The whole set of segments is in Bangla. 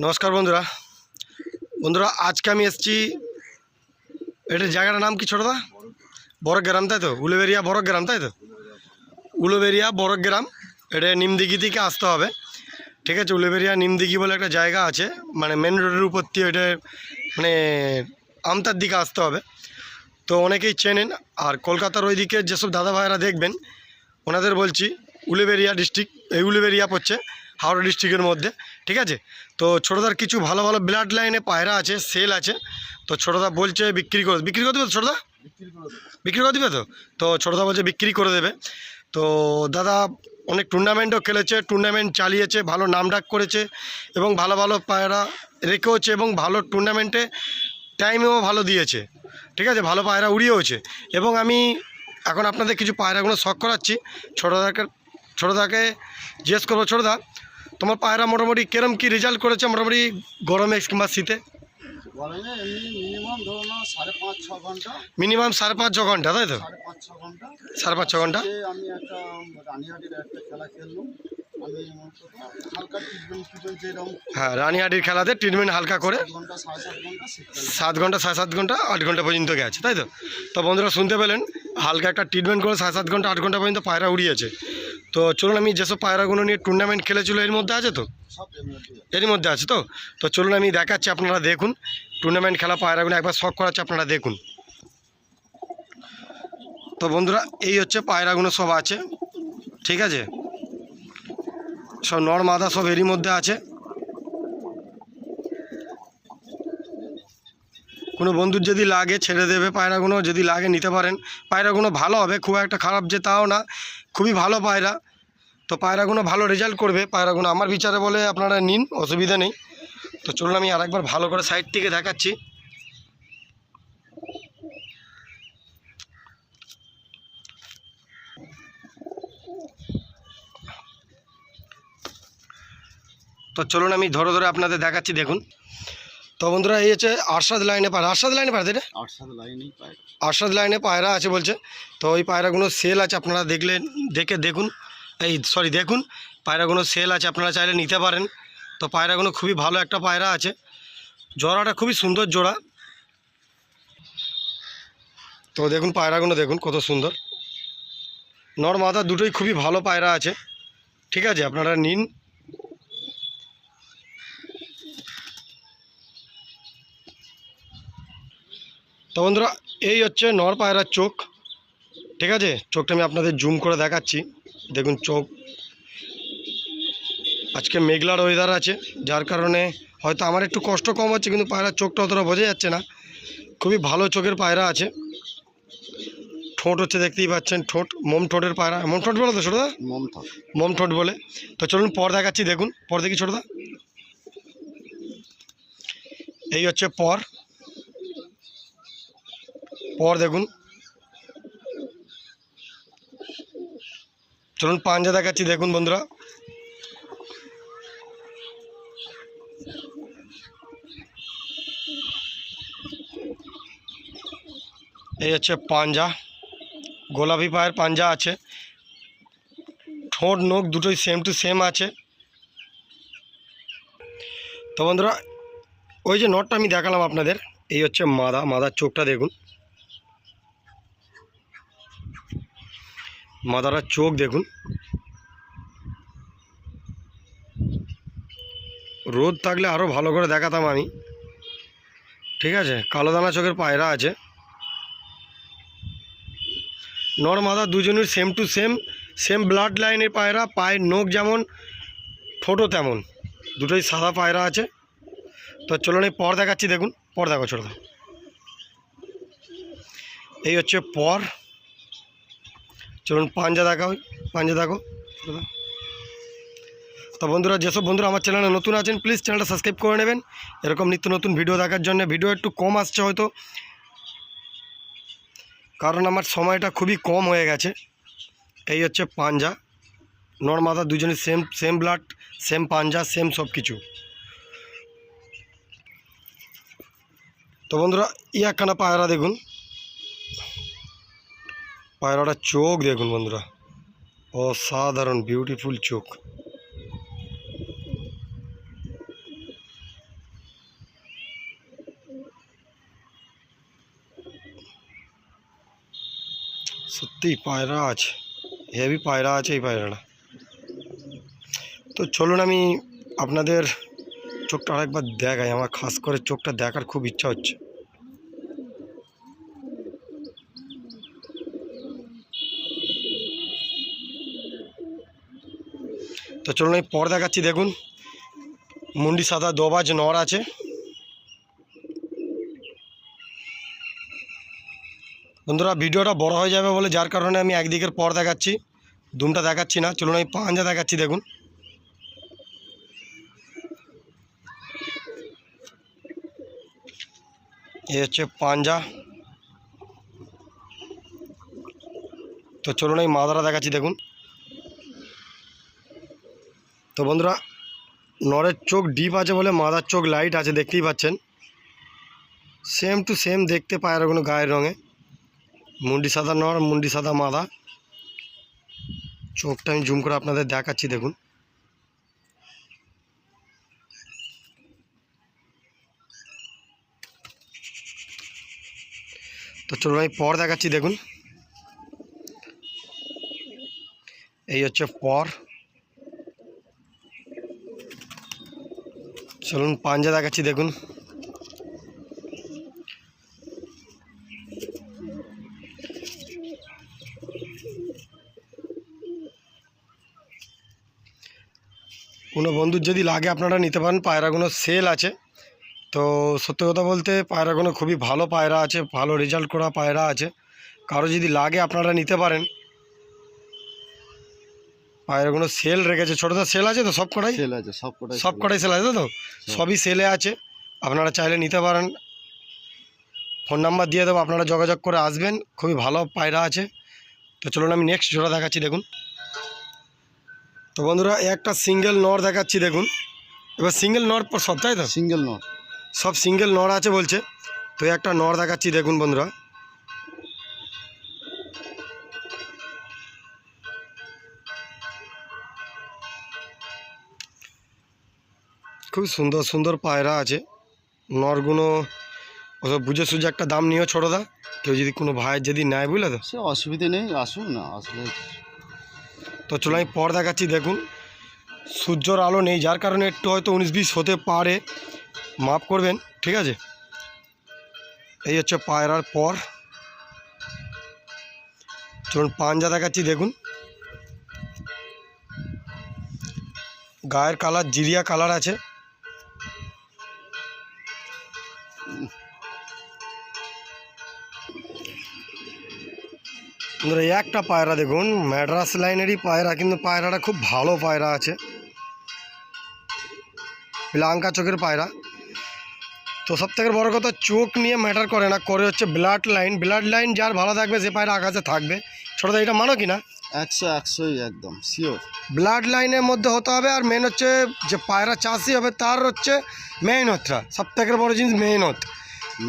নমস্কার বন্ধুরা। বন্ধুরা, আজকে আমি এসেছি এটার জায়গাটার নাম কি ছোটদা? বড় গ্রাম, তাই তো? উলুবেরিয়া বড় গ্রাম, তাই তো? উলুবেরিয়া বড় গ্রাম, এটা নিমদিঘি থেকে আসতে হবে। ঠিক আছে, উলুবেরিয়া নিমদিঘি বলে একটা জায়গা আছে মানে মেন রোডের উপর দিয়ে এটা মানে আমতার দিকে আসতে হবে। তো অনেকেই চেনেন, আর কলকাতার ওইদিকে যেসব দাদা ভাইয়েরা দেখবেন, ওনাদের বলছি, উলুবেরিয়া ডিস্ট্রিক্ট এই উলুবেরিয়া পড়ছে। হাওড়া ডিস্ট্রিক্টের মধ্যে, ঠিক আছে? তো ছোটোদার কিছু ভালো ভালো ব্লাড লাইনে পায়রা আছে সেল আছে। তো ছোটোদা বলছে বিক্রি করে বিক্রি করে দেবে তো ছোটোদা? বিক্রি করে দেবে তো? তো ছোটোদা বলছে বিক্রি করে দেবে। তো দাদা অনেক টুর্নামেন্টও খেলেছে টুর্নামেন্ট চালিয়েছে, ভালো নাম ডাক করেছে এবং ভালো ভালো পায়রা রেখেওছে এবং ভালো টুর্নামেন্টে টাইমেও ভালো দিয়েছে, ঠিক আছে? ভালো পায়রা উড়িয়েওছে। এবং আমি এখন আপনাদের কিছু পায়রাগুলো শখ করাচ্ছি। ছোটোদাকে ছোটোদাকে জিজ্ঞেস করব, ছোটোদা তোমার পায়রা মোটামুটি কিরম কি রেজাল্ট করেছে মোটামুটি গরমে কিংবা শীতে? মিনিমাম সাড়ে পাঁচ ছ ঘণ্টা। তাই তো? সাড়ে পাঁচ ছ ঘণ্টা। সাড়ে পাঁচ ছ ঘণ্টা? আমি একটা রানিহাটির একটা খেলা খেললাম। হ্যাঁ রানিহাটির খেলাতে ট্রিটমেন্ট হালকা করে। সাত ঘণ্টা, সাড়ে সাত ঘণ্টা, আট ঘণ্টা পর্যন্ত গেছে, তাই তো? তো বন্ধুরা, শুনতে পেলেন, হালকা একটা ট্রিটমেন্ট করে সাড়ে সাত ঘণ্টা, আট ঘণ্টা পর্যন্ত পায়রা উড়িয়েছে। তো চলুন, আমি যেসব পায়রাগুলো নিয়ে টুর্নামেন্ট খেলেছিল, এর মধ্যে আছে তো। এরই মধ্যে আছে তো? তো চলুন, আমি দেখাচ্ছি, আপনারা দেখুন। টুর্নামেন্ট খেলা পায়রাগুলো একবার শখ করাচ্ছে, আপনারা দেখুন। তো বন্ধুরা, এই হচ্ছে পায়রাগুলো সব আছে, ঠিক আছে? সব নর মাদা সব এরই মধ্যে আছে। কোনো বন্ধুর যদি লাগে, ছেড়ে দেবে। পায়রাগুলো যদি লাগে, নিতে পারেন। পায়রাগুলো ভালো হবে, খুব একটা খারাপ যে তাও না। খুবই ভালো পায়রা। তো পায়রাগুলো ভালো রেজাল্ট করবে। পায়রাগুলো আমার বিচারে বলে আপনারা নিন, অসুবিধা নেই। তো চলুন, আমি আরেকবার ভালো করে সাইড থেকে দেখাচ্ছি। তো চলুন আমি ধরে ধরে আপনাদের দেখাচ্ছি দেখুন। তো বন্ধুরা এই হচ্ছে আরশাদ লাইনে পায়রা। আরশাদ লাইনে পায়রা এটা আরশাদ লাইনে পায়রা আছে বলছে। তো ওই পায়রাগুলো সেল আছে আপনারা দেখলে দেখে দেখুন। এই সরি দেখুন। পায়রাগুলো সেল আছে আপনারা চাইলে নিতে পারেন। তো পায়রাগুলো খুবই ভালো একটা পায়রা আছে। জোড়াটা খুবই সুন্দর জোড়া। তো দেখুন পায়রাগুলো দেখুন কত সুন্দর। নর মাথা দুটোই খুবই ভালো পায়রা আছে। ঠিক আছে আপনারা নিন। তো বন্ধুরা এই হচ্ছে নর পায়রার চোখ। ঠিক আছে? চোখটা আমি আপনাদের জুম করে দেখাচ্ছি। দেখুন চোখ। আজকে মেঘলার ওয়েদার আছে যার কারণে হয়তো আমার একটু কষ্ট কম হচ্ছে কিন্তু পায়রার চোখটা অতটা বোঝা যাচ্ছে না। খুবই ভালো চোখের পায়রা আছে। ঠোঁট হচ্ছে দেখতেই পাচ্ছেন ঠোঁট। মোম ঠোঁটের পায়রা। মোম ঠোঁট বলে তো ছোটদা মমতা মোম ঠোঁট। বলে। তো চলুন পর দেখাচ্ছি দেখুন। পর দেখি ছোটদা এই হচ্ছে পর। পর দেখুন। চলুন পাঞ্জা দেখাচ্ছি, দেখুন বন্ধুরা। এই হচ্ছে পাঞ্জা। গোলাপি পায়ের পাঞ্জা আছে। ঠোঁট, নোখ দুটোই সেম টু সেম আছে। তো বন্ধুরা, ওই যে নটটা আমি দেখালাম আপনাদের, এই হচ্ছে মাদা, মাদার চোখটা দেখুন। মাদারার চোখ দেখুন। রোদ থাকলে আরও ভালো করে দেখাতাম আমি। ঠিক আছে, কালো দানা চোখের পায়রা আছে। নর মাদা দুজনের same to same same blood লাইনের পায়রা, পায়ের নখ যেমন ঠোঁটও তেমন। দুটোই সাদা পায়রা আছে। তো চলুন এই পর দেখাচ্ছি, দেখুন, পর দেখো, ছোটো এই হচ্ছে পর। চলুন পাঞ্জা দেখা দেখাও পাঞ্জা দেখো। তো বন্ধুরা, যেসব বন্ধুরা আমার চ্যানেলে নতুন আছেন প্লিজ চ্যানেলটা সাবস্ক্রাইব করে নেবেন। এরকম নিত্য নতুন ভিডিও দেখার জন্য ভিডিও একটু কম আসছে হয়তো। কারণ আমার সময়টা খুবই কম হয়ে গেছে। এই হচ্ছে পাঞ্জা। নর মাথা দুজনের সেম সেম ব্লাড সেম পাঞ্জা সেম সব কিছু তো বন্ধুরা ই একখানা পায়রা দেখুন। पायरा चोक देख बंधुरा असाधारण ब्यूटीफुल चोक। सत्य पायरा आज। हेवी पायरा आ पायरा तो चलो हमें अपन चोक देखा खासकर चोकटा देखार खूब इच्छा हो তো চলুন আমি পর দেখাচ্ছি, দেখুন। মুন্ডি সাদা দোবাজ নর আছে। বন্ধুরা, ভিডিওটা বড় হয়ে যাবে বলে যার কারণে আমি একদিকের পর দেখাচ্ছি, দুমটা দেখাচ্ছি না। চলুন আমি পাঞ্জা দেখাচ্ছি, দেখুন। এ হচ্ছে পাঞ্জা। তো চলুন আমি মাদারা দেখাচ্ছি, দেখুন। তো বন্ধুরা, নরের চোখ ডিপ আছে বলে মাদার চোখ লাইট আছে, দেখতেই পাচ্ছেন। সেম টু সেম দেখতে পায় কোনো গায়ের রঙে। মুন্ডি সাদা নর, মুন্ডি সাদা মাদা। চোখটা আমি জুম করে আপনাদের দেখাচ্ছি, দেখুন। তো চলুন আমি পর দেখাচ্ছি, দেখুন। এই হচ্ছে পর। চলুন পাঞ্জা দেখাচ্ছি, দেখুন। কোনো বন্ধুর যদি লাগে, আপনারা নিতে পারেন। পায়রাগুলো সেল আছে। তো সত্যি কথা বলতে পায়রাগুলো খুবই ভালো পায়রা আছে, ভালো রেজাল্ট করা পায়রা আছে। কারও যদি লাগে, আপনারা নিতে পারেন। পায়রাগুলো সেল রেখেছে ছোটোটা সেল আছে তো সব কটাই? সেল আছে সব কটাই সব কটাই সেল আছে তো? সবই সেলে আছে আপনারা চাইলে নিতে পারেন। ফোন নাম্বার দিয়ে দেবো আপনারা যোগাযোগ করে আসবেন খুবই ভালো পায়রা আছে। তো চলুন আমি নেক্সট জোড়া দেখাচ্ছি দেখুন। তো বন্ধুরা একটা সিঙ্গেল নর দেখাচ্ছি দেখুন। এবার সিঙ্গেল নর পর সব তাই তো? সিঙ্গেল নট সব সিঙ্গেল নর আছে বলছে। তো একটা নর দেখাচ্ছি দেখুন বন্ধুরা। খুব সুন্দর সুন্দর পায়রা আছে। নরগুলো ওসব বুঝে সুঝে একটা দাম নিও ছোটোদা কেউ যদি কোনো ভাইয়ের যদি নেয় বুঝলে তো? সে অসুবিধে নেই আসুন না আসলে তো চলো আমি পর দেখাচ্ছি দেখুন। সূর্যর আলো নেই যার কারণে একটু হয়তো উনিশ বিশ হতে পারে। মাফ করবেন ঠিক আছে? এই হচ্ছে পায়রার পর। চলুন পাঞ্জা দেখাচ্ছি দেখুন। গায়ের কালার জিরিয়া কালার আছে। বন্ধুরা, একটা পায়রা দেখুন ম্যাড্রাস লাইনেরই পায়রা কিন্তু পায়রাটা খুব ভালো পায়রা আছে। লাঙ্কা চোখের পায়রা। তো সব থেকে বড়ো কথা চোখ নিয়ে ম্যাটার করে না করে হচ্ছে ব্লাড লাইন ব্লাড লাইন যার ভালো থাকবে সে পায়রা আকাশে থাকবে। ছোটো এটা মানো কি না একশো একশোই একদম শিওর ব্লাড লাইনের মধ্যে হতে হবে আর মেন হচ্ছে যে পায়রা চাষি হবে তার হচ্ছে মেহনতটা সব থেকে বড়ো জিনিস মেহনত।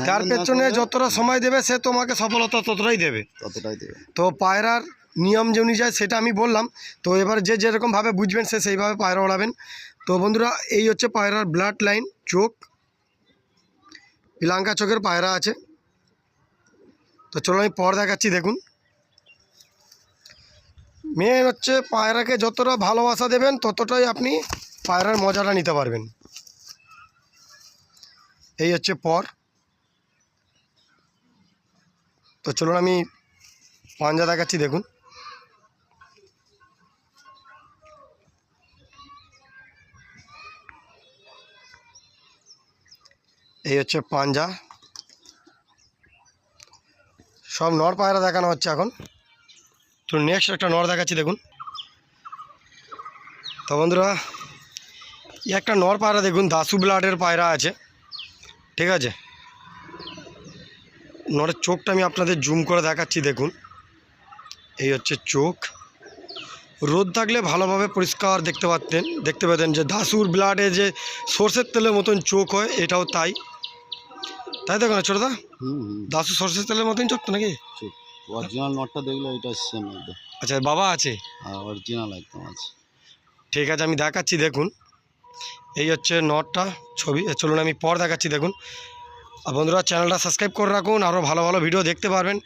তার পেছনে যতটা সময় দেবে সে তোমাকে সফলতা ততটাই দেবে। ততটাই দেবে। তো পায়রার নিয়ম যে অনুযায়ী সেটা আমি বললাম। তো এবার যে যেরকমভাবে বুঝবেন সে সেইভাবে পায়রা ওড়াবেন। তো বন্ধুরা এই হচ্ছে পায়রার ব্লাড লাইন চোখ। পিলাঙ্কা চোখের পায়রা আছে। তো চলো আমি পর দেখাচ্ছি দেখুন। মেন হচ্ছে পায়রাকে যতটা ভালোবাসা দেবেন ততটাই আপনি পায়রার মজাটা নিতে পারবেন। এই হচ্ছে পর। তো চলুন আমি পাঞ্জা দেখাচ্ছি, দেখুন। এই হচ্ছে পাঞ্জা। সব নর পায়রা দেখানো হচ্ছে এখন। তো নেক্সট একটা নর দেখাচ্ছি, দেখুন। তো বন্ধুরা একটা নর পায়রা, দেখুন দাসু ব্লাডের পায়রা আছে। ঠিক আছে? নরের চোখটা আমি আপনাদের জুম করে দেখাচ্ছি দেখুন। এই হচ্ছে চোখ। রোদ থাকলে ভালোভাবে পরিষ্কার দেখতে পারতেন দেখতে পেতেন যে দাসুর ব্লাডে যে সর্ষের তেলের মতন চোখ হয় এটাও তাই। তাই দেখো না ছোটদা দাসু সর্ষের তেলের মতন চোখ তো নাকি? অরিজিনাল নটটা দেখলে এটা সেম একদম। আচ্ছা বাবা আছে? অরিজিনাল একদম আছে। ঠিক আছে আমি দেখাচ্ছি দেখুন। এই হচ্ছে নটটা ছবি চলুন আমি পর দেখাচ্ছি দেখুন। আর বন্ধুরা, চ্যানেলটা সাবস্ক্রাইব করে রাখুন আরও ভালো ভালো ভিডিও দেখতে পারবেন।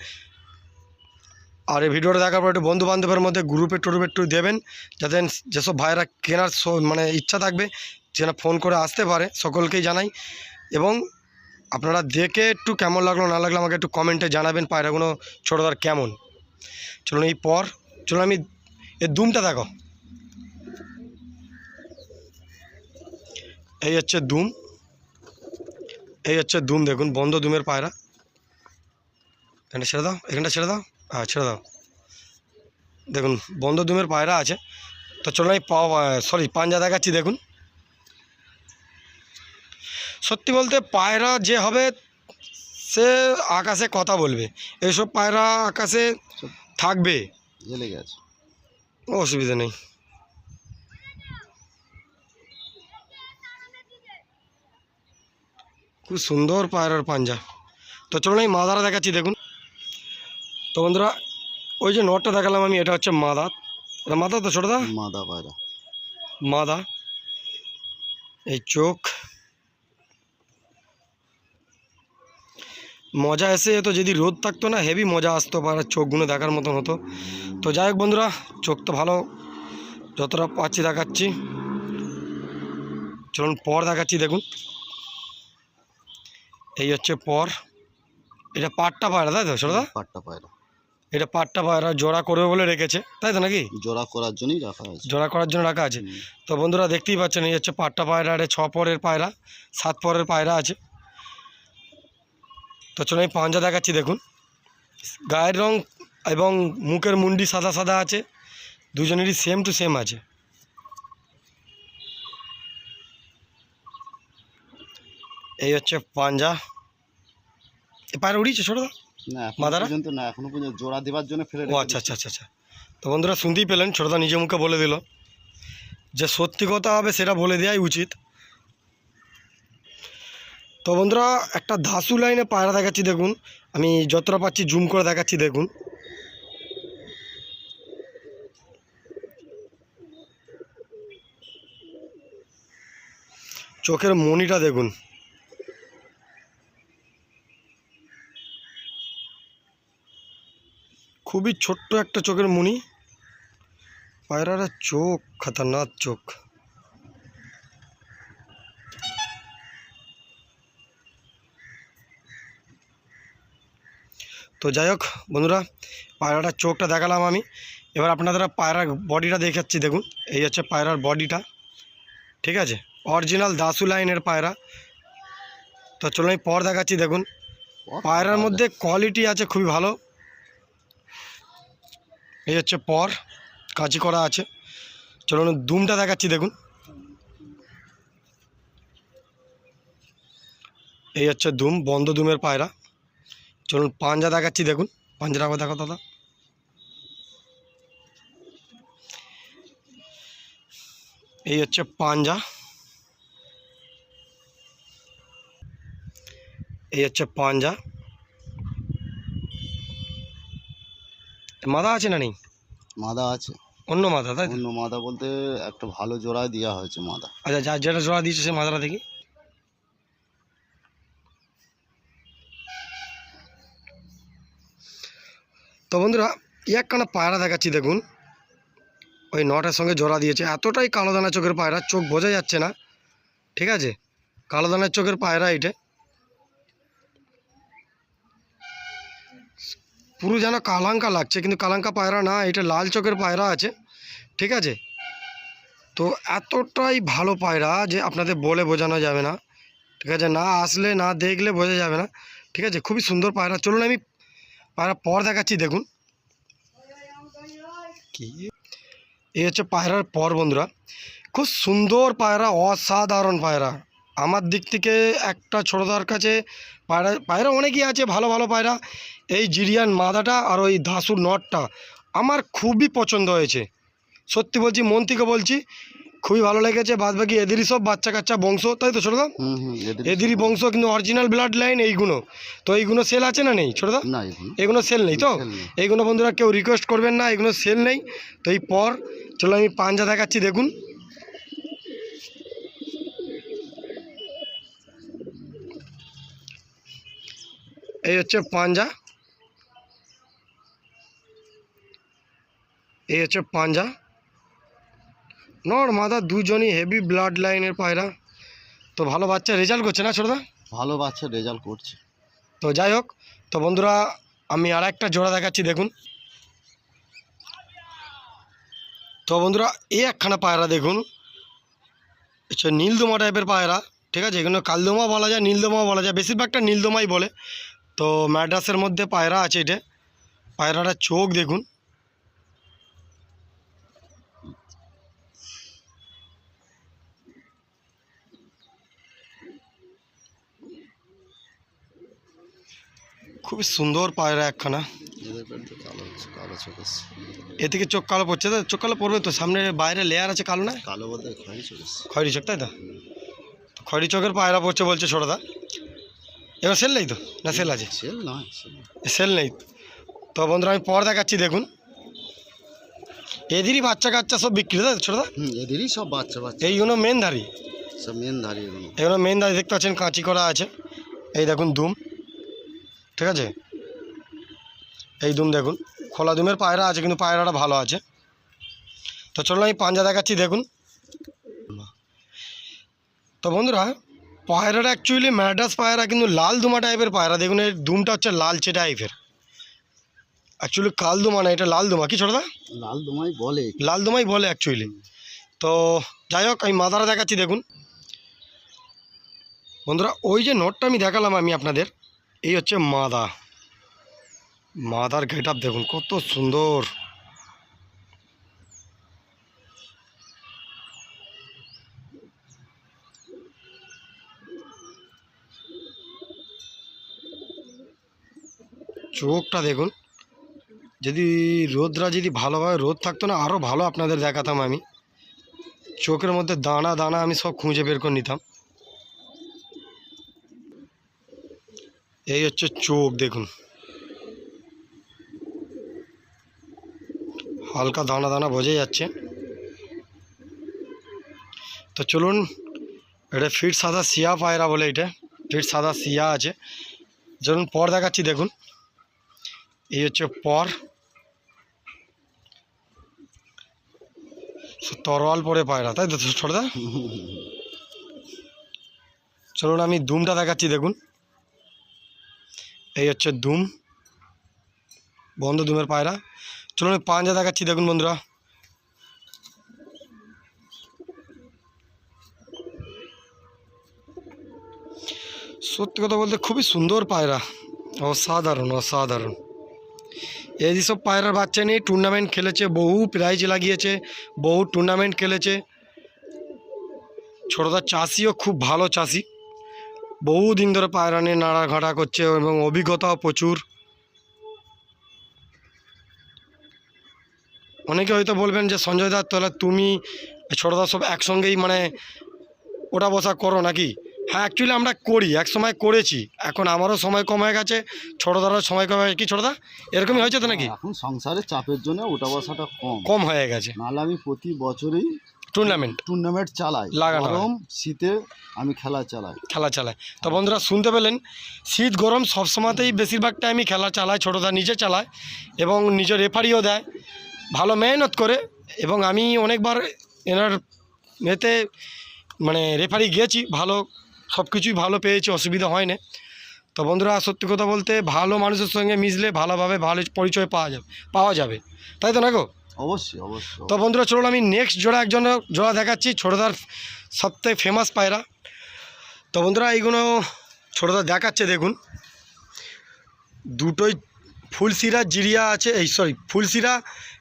আর এই ভিডিওটা দেখার পর একটু বন্ধু বান্ধবের মধ্যে গ্রুপে টুরুপে একটু দেবেন, যাতে যেসব ভাইরা কেনার মানে ইচ্ছা থাকবে, যেন ফোন করে আসতে পারে, সকলকেই জানাই। এবং আপনারা দেখে একটু কেমন লাগল, না লাগল আমাকে একটু কমেন্টে জানাবেন পায়রাগুলো ছোটোদার কেমন। চলুন এই পর, চলুন আমি এর দুমটা দেখো। এই হচ্ছে দুম। এই হচ্ছে দুম দেখুন বন্ধ দুমের পায়রা। এখানটা ছেড়ে দাও এখানটা ছেড়ে দাও হ্যাঁ ছেড়ে দাও। দেখুন বন্ধ দুমের পায়রা আছে। তো চলুন আমি সরি পাঞ্জা দেখাচ্ছি দেখুন। সত্যি বলতে পায়রা যে হবে সে আকাশে কথা বলবে। এইসব পায়রা আকাশে থাকবে। অসুবিধা নেই। খুব সুন্দর পায়রার পাঞ্জা। তো চলুন এই মাদারা দেখাচ্ছি দেখুন। তো বন্ধুরা ওই যে নটটা দেখালাম আমি এটা হচ্ছে মাদা। এটা মাদা তো ছোটদা মাদা পায়রা। মাদা। এই চোখ। মজা এসে তো যদি রোদ থাকতো না হেভি মজা আসতো পারে চোখগুলো দেখার মতন হতো। তো যাই হোক বন্ধুরা চোখ তো ভালো যতটা পাচ্ছি দেখাচ্ছি। চলুন পর দেখাচ্ছি দেখুন। এই হচ্ছে পর। এটা পাটটা পায়রা তাই তো ছোটদা? পাট্টা পায়রা। এটা পাটটা পায়রা জোড়া করবে বলে রেখেছে তাই তো নাকি? জোড়া করার জন্যই রাখা হয়েছে। জোড়া করার জন্য রাখা আছে। তো বন্ধুরা দেখতেই পাচ্ছেন এই হচ্ছে পাট্টা পায়রা এটা ছ পরের পায়রা সাত পরের পায়রা আছে। তো চলো আমি পাঞ্জা দেখাচ্ছি দেখুন। গায়ের রং এবং মুখের মুন্ডি সাদা সাদা আছে। দুজনেরই সেম টু সেম আছে। এই হচ্ছে পাঞ্জা। এ পায়রা উড়িয়েছে ছোটো না মাদারা? পর্যন্ত না এখনও পর্যন্ত জোড়া দেওয়ার জন্য ফেলে ও আচ্ছা আচ্ছা আচ্ছা আচ্ছা। তো বন্ধুরা শুনতেই পেলেন ছোটদা নিজে মুখে বলে দিল। যে সত্যি কথা হবে সেটা বলে দেওয়াই উচিত। তো বন্ধুরা একটা ধাসু লাইনে পায়রা দেখাচ্ছি দেখুন। আমি যতটা পাচ্ছি জুম করে দেখাচ্ছি দেখুন। চোখের মনিটা দেখুন। খুবই ছোট্ট একটা চোখের মুনি। পায়রার চোখ খতরনাক চোখ। তো যাই হোক বন্ধুরা পায়রাটার চোখটা দেখালাম আমি। এবার আপনাদের পায়রার বডিটা দেখাচ্ছি দেখুন। এই হচ্ছে পায়রার বডিটা। ঠিক আছে? অরিজিনাল দাসু লাইনের পায়রা। তো চলুন আমি পর দেখাচ্ছি দেখুন। পায়রার মধ্যে কোয়ালিটি আছে খুবই ভালো। এই হচ্ছে পর কাঁচি করা আছে। চলুন দুমটা দেখাচ্ছি, দেখুন। এই হচ্ছে দুম বন্ধ দুমের পায়রা। চলুন পাঞ্জা দেখাচ্ছি, দেখুন। পাঞ্জাটা আবার দেখো দাদা। এই হচ্ছে পাঞ্জা। এই হচ্ছে পাঞ্জা। মাদা আছে না নেই? মাদা আছে। অন্য মাদা তাই? অন্য মাদা বলতে একটা ভালো জোড়ায় দেওয়া হয়েছে মাদা। আচ্ছা যা যেটা জোড়া দিয়েছে সে মাদাটা দেখি। তো বন্ধুরা একখানা পায়রা দেখাচ্ছি দেখুন। ওই নটার সঙ্গে জোড়া দিয়েছে। এতটাই কালো দানা চোখের পায়রা চোখ বোঝা যাচ্ছে না। ঠিক আছে? কালো দানার চোখের পায়রা এটা। পুরো যেন কালাঙ্কা লাগছে কিন্তু কালাঙ্কা পায়রা না এটা লাল চোখের পায়রা আছে ঠিক আছে? তো এতটাই ভালো পায়রা যে আপনাদের বলে বোঝানো যাবে না ঠিক আছে? না আসলে না দেখলে বোঝা যাবে না ঠিক আছে? খুবই সুন্দর পায়রা। চলুন আমি পায়রা পর দেখাচ্ছি দেখুন। কি? এই হচ্ছে পায়রার পর বন্ধুরা। খুব সুন্দর পায়রা অসাধারণ পায়রা। আমার দিক থেকে একটা ছোটোদার কাছে পায়রা পায়রা অনেকই আছে ভালো ভালো পায়রা। এই জিরিয়ান মাদাটা আর ওই ধাসুর নটটা আমার খুবই পছন্দ হয়েছে। সত্যি বলছি মন থেকে বলছি খুবই ভালো লেগেছে। বাদ বাকি এদেরই সব বাচ্চা কাচ্চা বংশ তাই তো ছোটদা এদেরই বংশ কিন্তু অরিজিনাল ব্লাড লাইন এইগুলো তো এইগুলো সেল আছে না নেই ছোটদা এগুলো সেল নেই তো? এইগুলো বন্ধুরা কেউ রিকোয়েস্ট করবেন না এগুলো সেল নেই। তো এই পর চলো আমি পাঞ্জা দেখাচ্ছি দেখুন। এই হচ্ছে পাঞ্জা। এই হচ্ছে পাঞ্জা। নর মাদা দুজনই হেভি ব্লাড লাইনের পায়রা। তো ভালো বাচ্চা রেজাল্ট করছে না ছোটদা? ভালো বাচ্চা রেজাল্ট করছে। তো যাই হোক তো বন্ধুরা আমি আর একটা জোড়া দেখাচ্ছি দেখুন। তো বন্ধুরা এই একখানা পায়রা দেখুন। হচ্ছে নীলদোমা টাইপের পায়রা ঠিক আছে? এগুলো কালদোমা বলা যায় নীলদোমা বলা যায়। বেশিরভাগটা নীলদোমাই বলে। তো ম্যাড্রাসের মধ্যে পায়রা আছে এটা। পায়রাটার চোখ দেখুন। খুবই সুন্দর পায়রা একখানা। চোখ এ থেকে চোখ কালো পড়ছে তো? চোখ কালো পড়বে তো? সামনে বাইরে লেয়ার আছে কালো না? কালো বলতে খয়েরি চোখ খয়রি চোখ তাই তো খয়রি চোখের পায়রা পড়ছে বলছে ছোটদা। এবার সেল নেই তো? না সেল আছে? সেল নয় সেল নেই। তো? বন্ধুরা আমি পর দেখাচ্ছি দেখুন। এদেরই বাচ্চা কাচ্চা সব বিক্রি তো ছোটদা এদেরই সব বাচ্চা বাচ্চা। এইগুলো মেন ধারি সব মেন দাঁড়িয়ে এগুলো। এগুলো মেন ধারি দেখতে পাচ্ছেন কাঁচি করা আছে। এই দেখুন দুম। ঠিক আছে? এই দুম দেখুন। খোলা দুমের পায়রা আছে কিন্তু পায়রাটা ভালো আছে। তো চলো আমি পাঞ্জা দেখাচ্ছি দেখুন। তো বন্ধুরা পায়রাটা অ্যাকচুয়ালি ম্যাড্রাস পায়রা কিন্তু লাল দুমা টাইপের পায়রা। দেখুন এর দুমটা হচ্ছে লালচে টাইপের অ্যাকচুয়ালি কাল দুমা না এটা লাল দুমা কি ছোটদা? লাল দোমাই বলে। লাল দমাই বলে অ্যাকচুয়ালি তো যাই হোক আমি মাদারা দেখাচ্ছি দেখুন। বন্ধুরা ওই যে নোটটা আমি দেখালাম আমি আপনাদের এই হচ্ছে মাদা। মাদার গেট আপ দেখুন কত সুন্দর। চোখটা দেখুন। যদি রোদরা যদি ভালোভাবে রোদ থাকতো না আরও ভালো আপনাদের দেখাতাম আমি। চোখের মধ্যে দানা দানা আমি সব খুঁজে বের করে নিতাম। এই হচ্ছে চোখ, দেখুন। হালকা দানা দানা বোঝাই যাচ্ছে। তো চলুন, এটা ফিট সাদা সিয়া পায়রা বলে এটা। ফিট সাদা সিয়া আছে। চলুন, পর দেখাচ্ছি, দেখুন। এই হচ্ছে পর। তরোয়াল পরে পায়রা, তাই তো ছোটদা? চলুন আমি দুমটা দেখাচ্ছি, দেখুন। এই হচ্ছে দুম, বন্ধ দুমের পায়রা। চলুন আমি পাঞ্জা দেখাচ্ছি, দেখুন বন্ধুরা। সত্যি কথা বলতে খুবই সুন্দর পায়রা। অসাধারণ অসাধারণ। এই যেসব পায়রার বাচ্চা নিয়ে টুর্নামেন্ট খেলেছে, বহু প্রাইজ লাগিয়েছে, বহু টুর্নামেন্ট খেলেছে। ছোটদার চাষিও খুব ভালো চাষি। বহু দিন ধরে পায়রা নিয়ে নাড়াঘাটা করছে এবং অভিজ্ঞতাও প্রচুর। অনেকে হয়তো বলবেন যে, সঞ্জয় দা, তাহলে তুমি, ছোটদা সব একসঙ্গেই মানে ওটা বসা করো নাকি? হ্যাঁ অ্যাকচুয়ালি আমরা করি এক সময় করেছি। এখন আমারও সময় কম হয়ে গেছে ছোটদারও সময় কম হয়ে কি ছোটদা? এরকমই হয়েছে তো নাকি? এখন সংসারের চাপের জন্য ওটা বসাটা কম। কম হয়ে গেছে। নাহলে আমি প্রতি বছরই টুর্নামেন্ট টুর্নামেন্ট চালাই। লাগানো হয়। গরম শীতে আমি খেলা চালাই। খেলা চালাই। তো বন্ধুরা শুনতে পেলেন? শীত গরম সব সময়তেই বেশিরভাগ টাইমই খেলা চালায় ছোটোদা নিজে চালায় এবং নিজের রেফারিও দেয়। ভালো মেহনত করে এবং আমি অনেকবার এনার এতে মানে রেফারি গিয়েছি ভালো সব কিছুই ভালো পেয়েছি অসুবিধা হয় না তো বন্ধুরা সত্যি কথা বলতে ভালো মানুষের সঙ্গে মিশলে ভালোভাবে ভালো পরিচয় পাওয়া যাবে পাওয়া যাবে। তাই তো না গো? অবশ্যই অবশ্যই। তো বন্ধুরা চলুন আমি নেক্সট জোড়া একজন জোড়া দেখাচ্ছি ছোটোদার সবথেকে ফেমাস পায়রা। তো বন্ধুরা এইগুলো ছোটোদা দেখাচ্ছে দেখুন। দুটোই ফুলসিরা জিরিয়া আছে এই সরি ফুলসিরা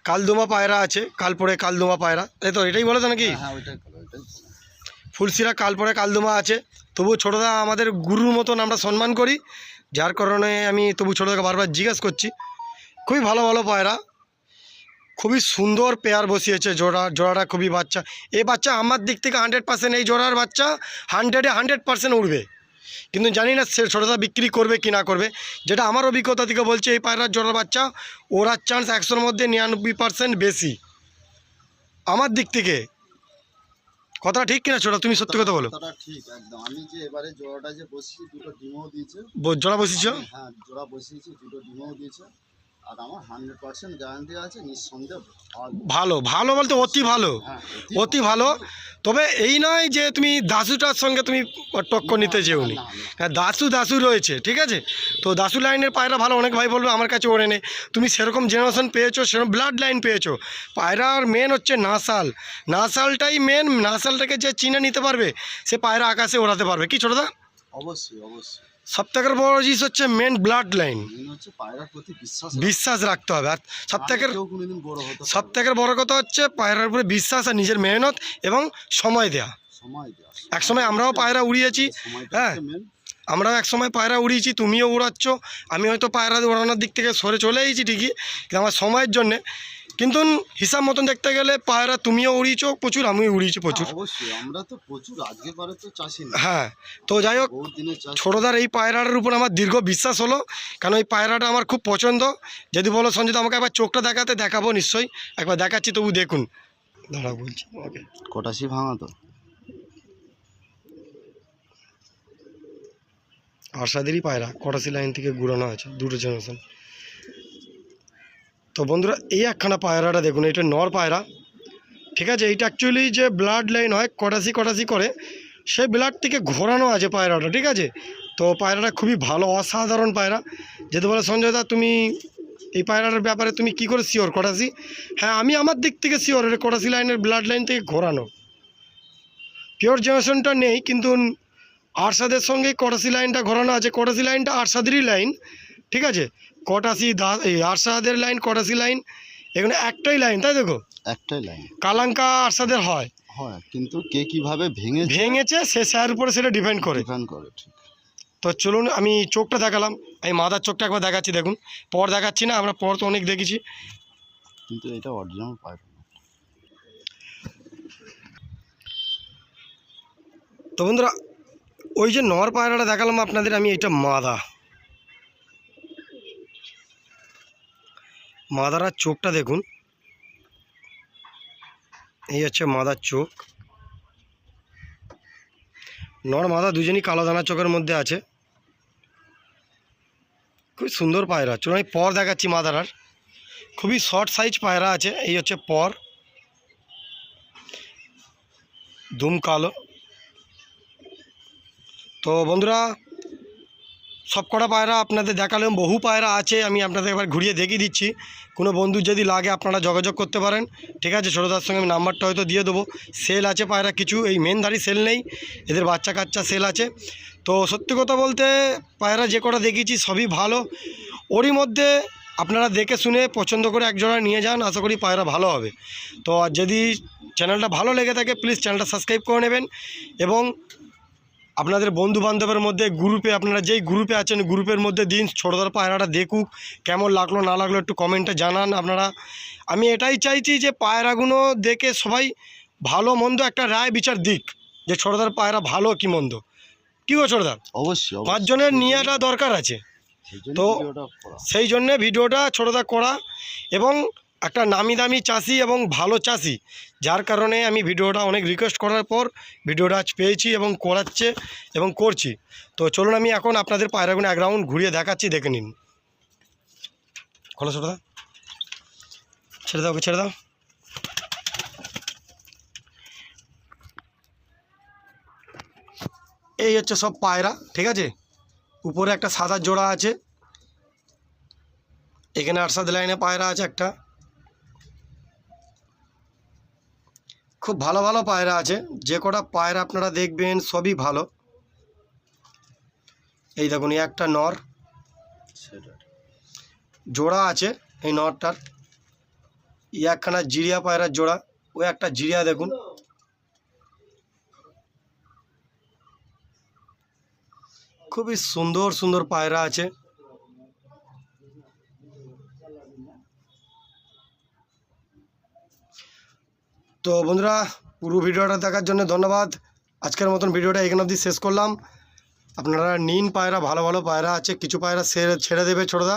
কালদোমা পায়রা আছে কালপরে কালদোমা পায়রা। তাই তো এটাই বলে তো নাকি? হ্যাঁ ওইটাই। ফুলসিরা কালপরে কালদোমা আছে। তবু ছোটোদা আমাদের গুরুর মতন আমরা সম্মান করি। যার কারণে আমি তবু ছোটোদাকে বারবার জিজ্ঞেস করছি। খুবই ভালো ভালো পায়রা। খুবই সুন্দর পেয়ার বসিয়েছে জোড়া, জোড়াটা খুবই বাচ্চা। এই বাচ্চা আমার দিক থেকে হান্ড্রেড পার্সেন্ট এই জোড়ার বাচ্চা হান্ড্রেডে হান্ড্রেড পার্সেন্ট উঠবে কিন্তু জানি না সে ছোটোদা বিক্রি করবে কি না করবে। যেটা আমার অভিজ্ঞতা থেকে বলছে, এই পায়রার জোড়ার বাচ্চা ওরার চান্স একশোর মধ্যে নিরানব্বই পার্সেন্ট বেশি। আমার দিক থেকে কথাটা ঠিক কিনা ছোটা তুমি সত্যি কথা বলো। কথাটা ঠিক একদম। আমি যে এবারে জোড়াটা যে বসিয়েছি দুটো ডিমও দিয়েছে। জোড়া বসিয়েছ? হ্যাঁ জোড়া বসিয়েছি দুটো ডিমও দিয়েছে। আর আমার হান্ড্রেড পার্সেন্ট গ্যারান্টি আছে নিঃসন্দেহ ভালো। ভালো বলতে অতি ভালো হ্যাঁ অতি ভালো। তবে এই নয় যে তুমি দাসুটার সঙ্গে তুমি টক্কর নিতে যেওনি। না, না। হ্যাঁ দাসু দাসু রয়েছে ঠিক আছে? তো দাসু লাইনের পায়রা ভালো অনেক ভাই বলবে আমার কাছে ওড়ে নেই তুমি সেরকম জেনারেশন পেয়েছ সেরকম ব্লাড লাইন পেয়েছ। পায়রার মেন হচ্ছে নাসাল। নাসালটাই মেন নাসালটাকে যে চিনে নিতে পারবে সে পায়রা আকাশে ওড়াতে পারবে। কি ছোটদা? অবশ্যই অবশ্যই। সব থেকে বড় জিনিস হচ্ছে মেন ব্লাড লাইন বিশ্বাস রাখতে। হবে। আর সব থেকে বড় সব থেকে বড় কথা হচ্ছে পায়রার উপরে বিশ্বাস আর নিজের মেহনত এবং সময় দেয়া। দেওয়া এক সময় আমরাও পায়রা উড়িয়েছি হ্যাঁ। আমরাও এক সময় পায়রা উড়িয়েছি তুমিও উড়াচ্ছ। আমি হয়তো পায়রা উড়ানোর দিক থেকে সরে চলে এসেছি ঠিকই কিন্তু আমার সময়ের জন্যে কিন্তু হিসাব মতন দেখতে গেলে পায়রা তুমিও উড়িয়েছো প্রচুর আমিও উড়িয়েছি প্রচুর। হ্যাঁ, অবশ্যই আমরা তো প্রচুর আজকে পারে তো চাষি না হ্যাঁ তো যাই হোক ছোটোদার এই পায়রাটার উপর আমার দীর্ঘ বিশ্বাস হলো কারণ এই পায়রাটা আমার খুব পছন্দ। যদি বলো সঞ্জিত আমাকে একবার চোখটা দেখাতে দেখাবো নিশ্চয়ই। একবার দেখাচ্ছি তবু দেখুন। দাঁড়া বলছি ওকে কটাশি ভাঙা তো? আশাদেরই পায়রা কটাশি লাইন থেকে ঘুরানো আছে দুটো জেনারেশন। তো বন্ধুরা, এই একখানা পায়রাটা দেখুন, এটা নর পায়রা। ঠিক আছে, এইটা অ্যাকচুয়ালি যে ব্লাড লাইন হয়, কটাসি কটাসি করে, সেই ব্লাড থেকে ঘোরানো আছে পায়রাটা, ঠিক আছে? তো পায়রাটা খুবই ভালো, অসাধারণ পায়রা। যেতে বলে, সঞ্জয় দা, তুমি এই পায়রাটার ব্যাপারে তুমি কি করে শিওর কটাসি? হ্যাঁ আমি আমার দিক থেকে শিওর এটা কটাসি লাইনের ব্লাড লাইন থেকে ঘোরানো। পিওর জেনারেশনটা নেই, কিন্তু আরশাদের সঙ্গে কটাসি লাইনটা ঘোরানো আছে, কটাসি লাইনটা আরশাদেরই লাইন ঠিক আছে? কটাশি দা এই আরশাদের লাইন কটাশি লাইন? এখানে একটাই লাইন তাই দেখো? একটাই লাইন। কালাঙ্কা আরশাদের হয়। হয় কিন্তু কে কীভাবে ভেঙে ভেঙেছে সে স্যার উপরে সেটা ডিপেন্ড করে। ডিপেন্ড করে ঠিক। তো চলুন আমি চোখটা দেখালাম। এই মাদার চোখটা একবার দেখাচ্ছি দেখুন। পর দেখাচ্ছি না আমরা পর তো অনেক দেখেছি। কিন্তু এটা অরিজিনাল না। তো বন্ধুরা ওই যে নর পায়রাটা দেখালাম আপনাদের আমি এটা মাদা। মাদারার চোখটা দেখুন। এই হচ্ছে মাদার চোখ। নর মাদা দুজনই কালো দানা চোখের মধ্যে আছে। খুব সুন্দর পায়রা। চলুন, আমি পর দেখাচ্ছি মাদারার। খুবই শর্ট সাইজ পায়রা আছে। এই হচ্ছে পর। দুম কালো। তো বন্ধুরা সব কটা পায়রা আপনাদের দেখালাম, বহু পায়রা আছে, আমি আপনাদের একবার ঘুরিয়ে দেখিয়ে দিচ্ছি। কোনো বন্ধু যদি লাগে আপনারা যোগাযোগ করতে পারেন। ঠিক আছে ছোটোদার সঙ্গে আমি নাম্বারটা হয়তো দিয়ে দেবো। সেল আছে পায়রা কিছু, এই মেনধারী সেল নেই, এদের বাচ্চা কাচ্চা সেল আছে। তো সত্যি কথা বলতে পায়রা যে কটা দেখিয়েছি সবই ভালো। ওরই মধ্যে আপনারা দেখে শুনে পছন্দ করে এক জোড়া নিয়ে যান, আশা করি পায়রা ভালো হবে। তো যদি চ্যানেলটা ভালো লেগে থাকে প্লিজ চ্যানেলটা সাবস্ক্রাইব করে নেবেন। এবং আপনাদের বন্ধু বান্ধবের মধ্যে গ্রুপে আপনারা যেই গ্রুপে আছেন গ্রুপের মধ্যে দিন ছোটোদার পায়রাটা দেখুক কেমন লাগল না লাগল একটু কমেন্টে জানান আপনারা। আমি এটাই চাইছি যে পায়রাগুলো দেখে সবাই ভালো মন্দ একটা রায় বিচার দিক যে ছোটোদার পায়রা ভালো কি মন্দ। কী গো ছোটোদা? অবশ্যই অবশ্যই। পাঁচজনের নিয়েটা দরকার আছে। তো- সেই জন্যে ভিডিওটা ছোটোদা করা এবং একটা নামি দামি চাষি এবং ভালো চাষি যার কারণে আমি ভিডিওটা অনেক রিকোয়েস্ট করার পর ভিডিওটা আজ পেয়েছি এবং করাচ্ছে এবং করছি। তো চলুন আমি এখন আপনাদের পায়রাগুলো এক রাউন্ড ঘুরিয়ে দেখাচ্ছি, দেখে নিন। খোলো ছোটোদা ছেড়ে দাও ছেড়ে দাও। এই হচ্ছে সব পায়রা, ঠিক আছে? উপরে একটা সাদা জোড়া আছে। এখানে আরশাদ লাইনে পায়রা আছে একটা। খুব ভালো ভালো পায়রা আছে। যে কটা পায়রা আপনারা দেখবেন সবই ভালো। এই দেখুন একটা নর। জোড়া আছে এই নরটার। ই একখানা জিরিয়া পায়রার জোড়া। ওই একটা জিরিয়া দেখুন। খুবই সুন্দর সুন্দর পায়রা আছে। তো বন্ধুরা, পুরো ভিডিওটা দেখার জন্য ধন্যবাদ। আজকের মতন ভিডিওটা এখানে অবধি শেষ করলাম। আপনারা নিন পায়রা, ভালো ভালো পায়রা আছে, কিছু পায়রা ছেড়ে ছেড়ে দেবে ছোটদা।